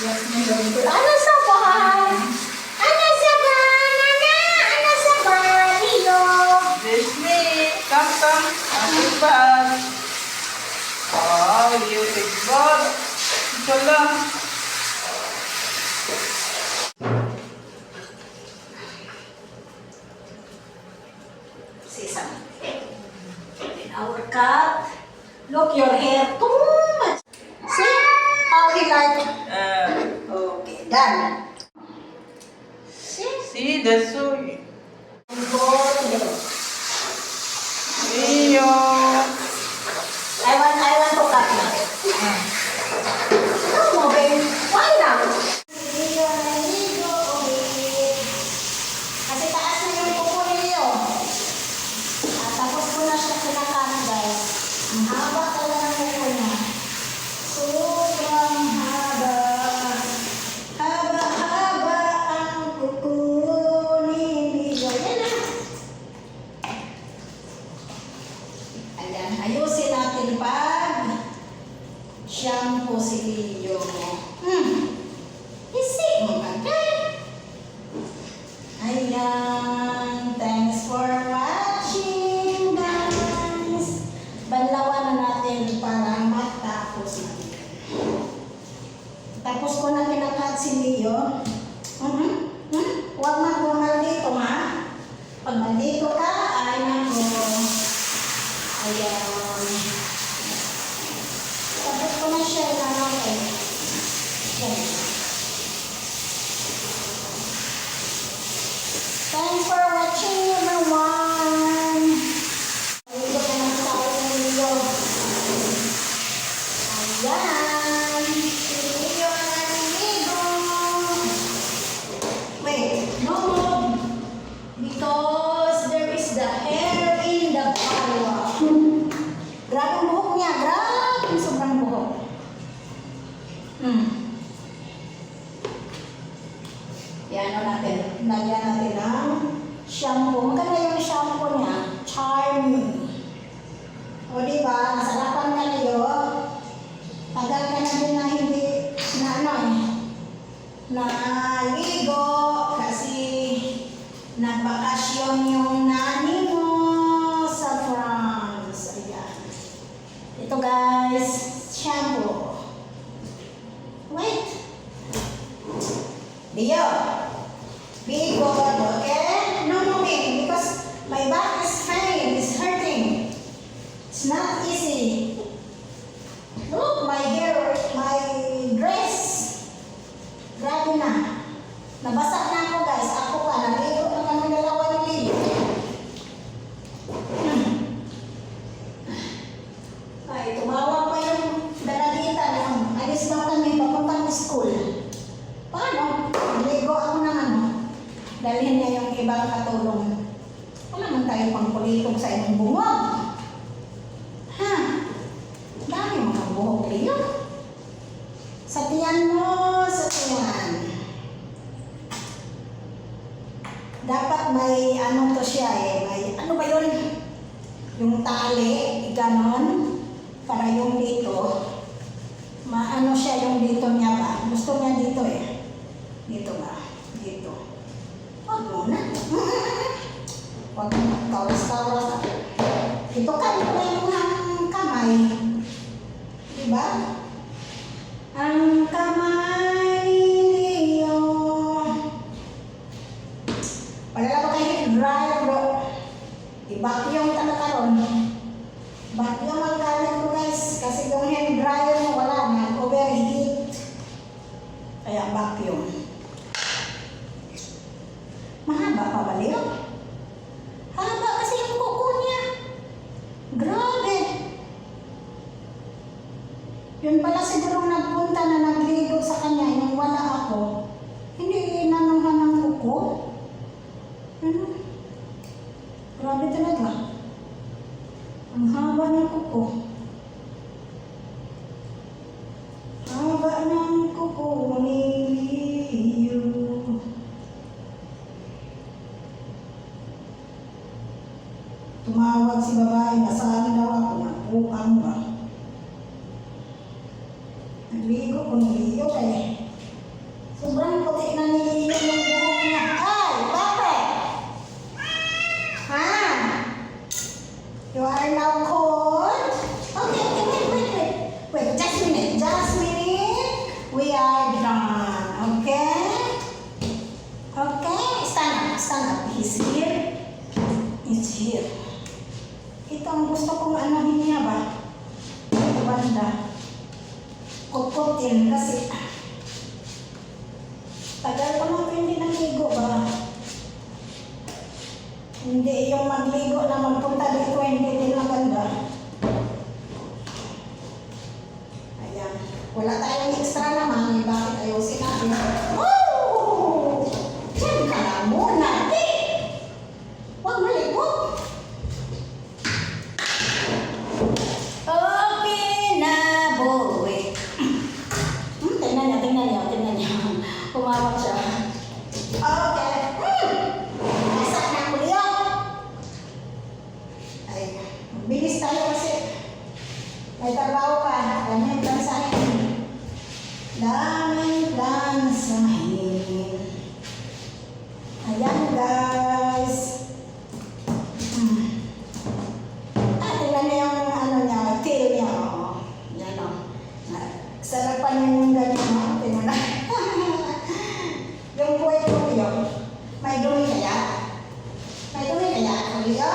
Ano sa bahay? Ano sa bahay? Ana, ano sa bahay? Leo. Disney, come. Say. In our. Look, your hair too much. See how he like. Uh, Okay, done. See? see, 有。Yan o natin. Lagyan natin ng shampoo. Maganda yung shampoo niya. Charming. O di ba? Nasarapan ka niyo. Tagal ka na din na hindi na ano eh. Naligo Leo, be good, okay? No moving because my back is pain, is hurting. It's not easy. Look, my hair, my dress. Grabe na. Nabasa na ako guys. Ako pa, naligo na kami dalawa ni Leo. Hmm. Ay, tumawag pa yung dalagita na alis daw kami papuntang school. Paano? Naligo ako ng ano. Dalhin niya yung ibang katulong. Wala man tayo pang kulitong sa inyong bungog. Ha? Dami mga buhok Leo. Sa tiyan mo, sa tiyan. Dapat may ano to siya eh, may ano ba yun? Yung tali, ganon, para yung dito, maano siya yung dito niya ba? Gusto niya dito eh. Dito ba? Dito. Huwag mo na. Huwag mo, tawas-tawas. Ito ka, ito na yung kamay. Diba? Ang kamay niyo. Wala ba kayo dryer bro? I-vacuum ka na karon. Vacuum ang gamit ko guys. Kasi yung hand dryer mo wala na. Overheat. Kaya vacuum. Mahaba pa ba Leo? ang kuko? Haba ng kuko ni Leo Tumawag si babae, nasali daw ako ng upang ba? Nagligo ko ni Leo eh. Sobrang puti na ni Leo yung buhok niya. Ay, bakit? Ha? You are now We are drawn. Okay? Okay? Stand up. Stand up. He's here. It's here. Ito ang gusto kong anahin niya ba? Ito banda. Kukutin kasi tagal ko naman hindi nagligo ba? Hindi yung magligo na magpunta dito hindi din maganda. Wala tayong extra naman, eh, bakit ayaw sinabi? Oh! phải đôi là dạ phải đôi là dạ phải nhớ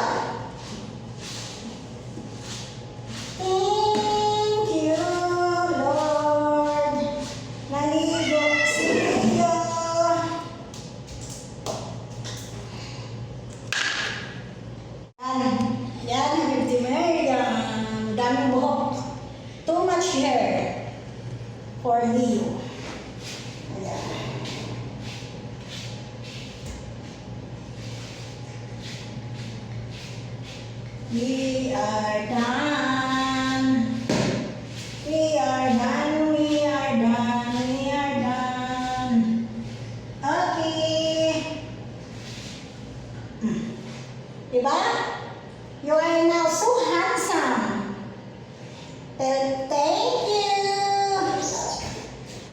We are done. We are done. We are done. We are done. Okay. Diba? You are now so handsome. Thank you.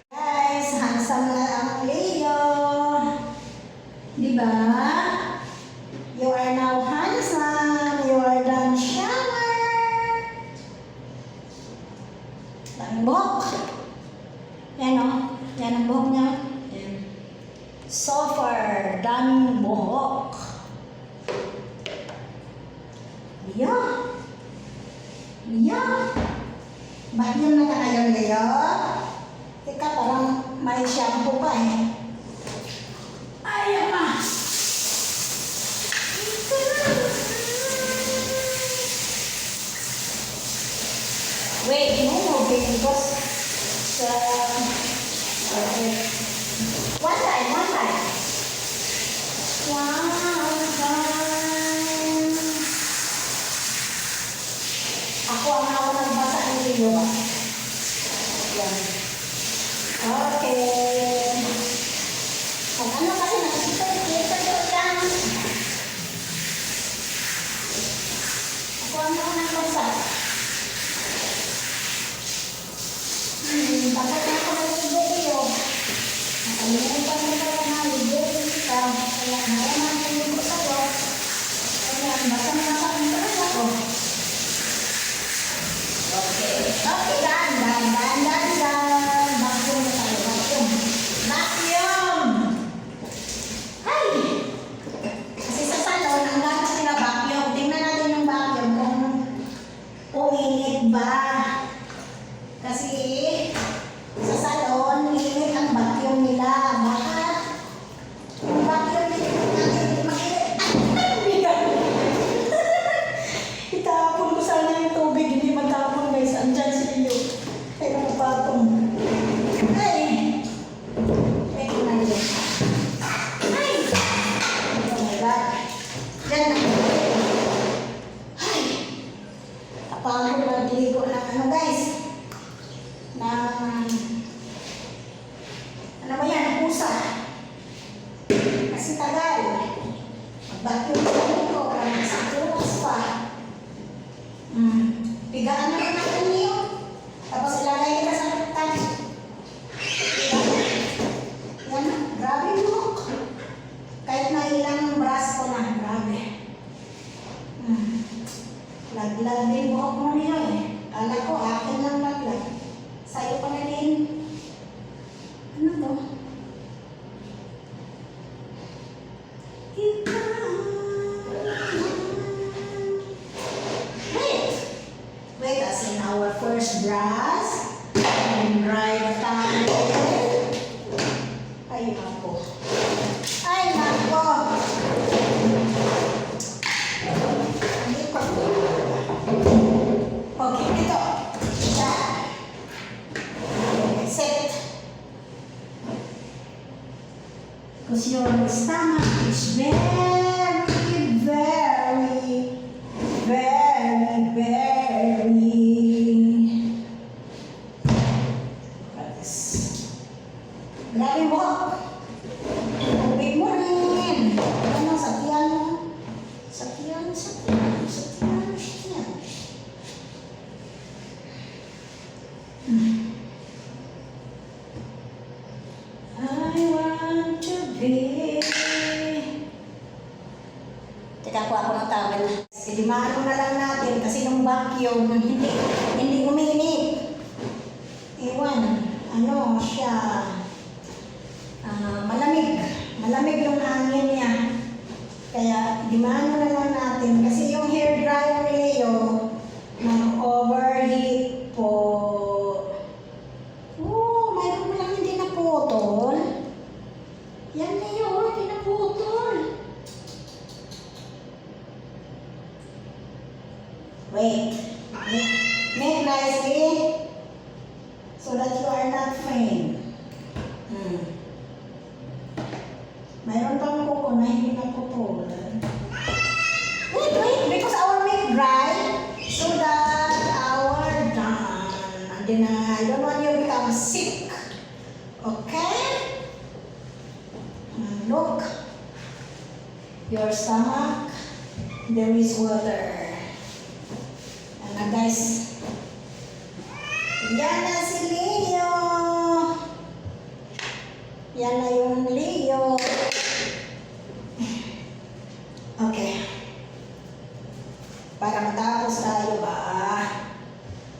Guys, handsome na ang Diba? siyang pupay. Eh. Higaan na Because your stomach is very, maano na lang natin kasi yung vacuum hindi hindi uminit. Ewan, ano siya, ah, malamig. Malamig yung hangin niya. Kaya, dimano na lang natin. Kasi yung hair dryer ni Leo, nag-overheat po. Oo, mayroon mo lang hindi naputol. Yan Leo, hindi naputol. Wait. Make, make nicely so that you are not faint. Hmm. Mayroon pang kuko na hindi napupulan. Wait, wait, because our milk dry so that our done. Then uh, I don't want you become sick. Okay? Look. Your stomach, there is water. Guys? Yan na si Leo. Yan na yung Leo. Okay. Para matapos tayo ba?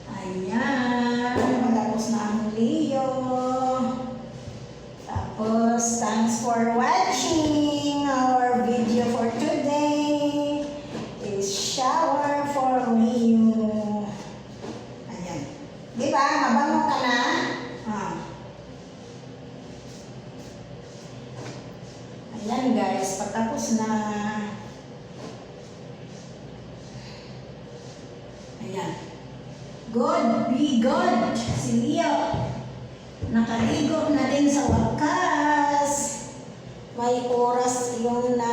Ayan. Matapos na ang Leo. Tapos, thanks for watching our video for today. Is shower for Leo. Ayan. Di ba? Mabango ka na? Ah. Ayan guys, patapos na. Ayan. Good, be good. Si Leo. Nakaligo na din sa wakas. May oras yung nani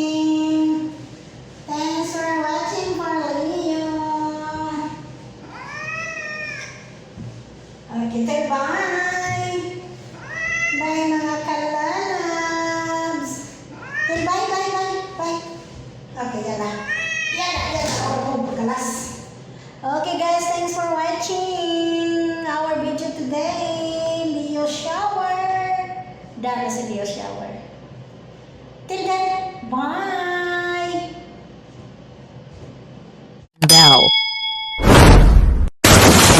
Dara si Leo shower. Till then, bye. bell.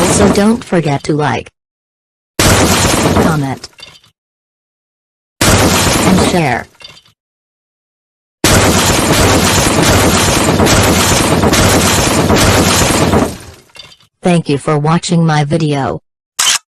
Also don't forget to like, comment, and share. Thank you for watching my video.